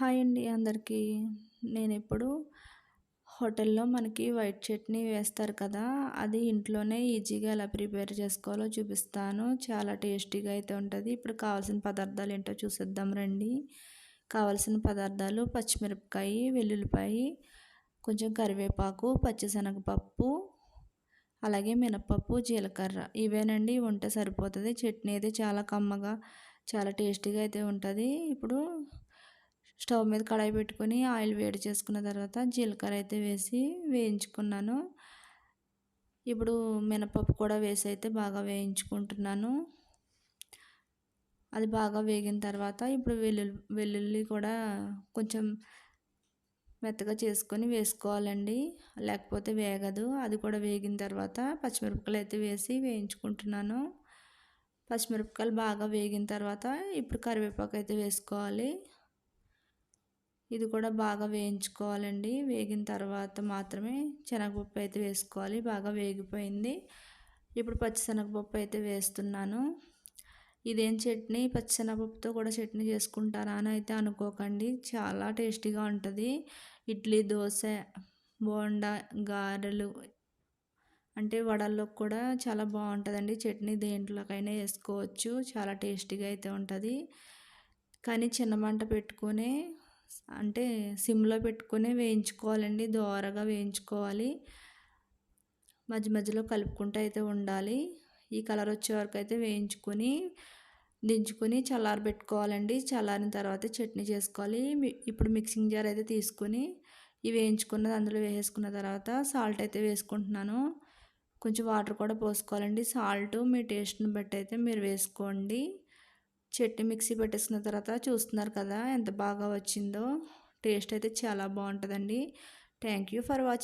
Hi అండి అందరికీ. నేను ఇప్పుడు హోటల్లో మనకి వైట్ చట్నీ వేస్తారు కదా అది ఇంట్లోనే ఈజీగా ఎలా ప్రిపేర్ చేసుకోవాలో చూపిస్తాను. చాలా టేస్టీగా అయితే ఉంటుంది. ఇప్పుడు కావాల్సిన పదార్థాలు ఏంటో చూసేద్దాం రండి. కావాల్సిన పదార్థాలు పచ్చిమిరపకాయ వెల్లుల్లిపాయ కొంచెం కరివేపాకు పచ్చిశనగపప్పు అలాగే మినపప్పు జీలకర్ర. ఇవేనండి ఉంటే సరిపోతుంది. చట్నీ అయితే చాలా కమ్మగా చాలా టేస్టీగా అయితే ఉంటుంది. ఇప్పుడు స్టవ్ మీద కడాయి పెట్టుకొని ఆయిల్ వేడి చేసుకున్న తర్వాత జీలకర్ర అయితే వేసి వేయించుకున్నాను. ఇప్పుడు మినపప్పు కూడా వేసి అయితే బాగా వేయించుకుంటున్నాను. అది బాగా వేగిన తర్వాత ఇప్పుడు వెల్లుల్లి వెల్లుల్లి కూడా కొంచెం మెత్తగా చేసుకొని వేసుకోవాలండి. లేకపోతే వేగదు. అది కూడా వేగిన తర్వాత పచ్చిమిరపకాయలు అయితే వేసి వేయించుకుంటున్నాను. పచ్చిమిరపకాయలు బాగా వేగిన తర్వాత ఇప్పుడు కరివేపాకు అయితే వేసుకోవాలి. ఇది కూడా బాగా వేయించుకోవాలండి. వేగిన తర్వాత మాత్రమే శనగపప్పు అయితే వేసుకోవాలి. బాగా వేగిపోయింది. ఇప్పుడు పచ్చిశనగపప్పు అయితే వేస్తున్నాను. ఇదేం చట్నీ? పచ్చిశనగపప్పుతో కూడా చట్నీ చేసుకుంటారా అని అయితే అనుకోకండి. చాలా టేస్టీగా ఉంటుంది. ఇడ్లీ దోశ బోండా గారెలు అంటే వడల్లో కూడా చాలా బాగుంటుందండి. చట్నీ దేంట్లోకైనా వేసుకోవచ్చు. చాలా టేస్టీగా అయితే ఉంటుంది. కానీ చిన్న మంట పెట్టుకునే అంటే సిమ్లో పెట్టుకునే వేయించుకోవాలండి దోరగా వేయించుకోవాలి. మధ్య మధ్యలో కలుపుకుంటూ అయితే ఉండాలి. ఈ కలర్ వచ్చే వరకు అయితే వేయించుకొని దించుకొని చల్లారబెట్టుకోవాలండి చల్లారిన తర్వాత చట్నీ చేసుకోవాలి. ఇప్పుడు మిక్సింగ్ జార్ అయితే తీసుకొని ఇవి వేయించుకున్నది అందులో వేసుకున్న తర్వాత సాల్ట్ అయితే వేసుకుంటున్నాను. కొంచెం వాటర్ కూడా పోసుకోవాలండి. సాల్ట్ మీ టేస్ట్ని బట్టి అయితే మీరు వేసుకోండి. చట్నీ మిక్సీ పెట్టేసుకున్న తర్వాత చూస్తున్నారు కదా ఎంత బాగా వచ్చిందో. టేస్ట్ అయితే చాలా బాగుంటుందండి. Thank you for watching